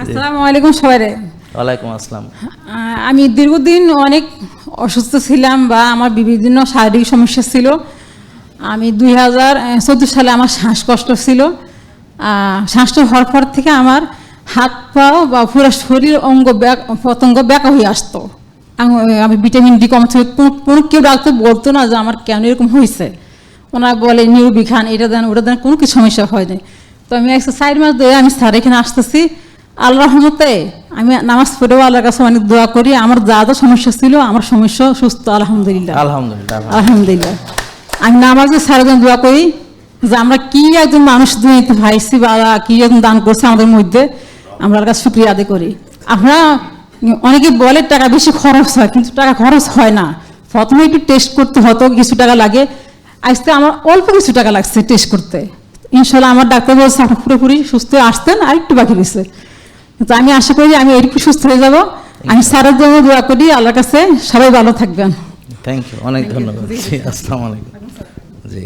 আসসালামু আলাইকুম সবাই ওয়ালাইকুম আসসালাম। আমি দীর্ঘদিন অনেক অসুস্থ ছিলাম বা আমার বিভিন্ন শারীরিক সমস্যা ছিল। আমি দুই হাজার চোদ্দ সালে আমার শ্বাসকষ্ট ছিল। শ্বাসটা হওয়ার পর থেকে আমার হাত পাও বা পুরো শরীর অঙ্গ পতঙ্গ ব্যাকা হয়ে আসতো। আমি ভিটামিন ডি কম ছিল কোনো- কেউ ডাক্তার বলতো না যে আমার কেন এরকম হয়েছে। ওনারা বলে নিউবি খান এটা দেন ওটা দেন কোনো কিছু সমস্যা হয়নি। তো আমি একশো চার মাস ধরে আমি স্যার এখানে আসতেছি। আল্লাহ রহমতে আমি নামাজ পড়েও আল্লাহর কাছে অনেক দোয়া করি। আমার যা যা সমস্যা ছিল আমার সমস্যা সুস্থ আলহামদুলিল্লাহ। আলহামদুলিল্লাহ আলহামদুলিল্লাহ। আমি নামাজে সারাদিন দোয়া করি যে আমরা কি একজন মানুষ দুনিয়াতে ভাইছি বা কি একজন দান করছে আমাদের মধ্যে আমরা কাছে শুক্রিয়া আদায় করি। আপনারা অনেকে বলে টাকা বেশি খরচ হয় কিন্তু টাকা খরচ হয় না। প্রথমে একটু টেস্ট করতে হতো কিছু টাকা লাগে। আজকে আমার অল্প কিছু টাকা লাগছে টেস্ট করতে। ইনশাল্লাহ আমার ডাক্তার বলছে, আপনি পুরোপুরি সুস্থ আসতেন আর একটু বাকি রয়েছে। তো আমি আশা করি আমি এরকম সুস্থ হয়ে যাব। আমি সারের জন্য দোয়া করি, আল্লাহর কাছে সবাই ভালো থাকবেন। থ্যাংক ইউ অনেক ধন্যবাদ। আসসালামু আলাইকুম। জি।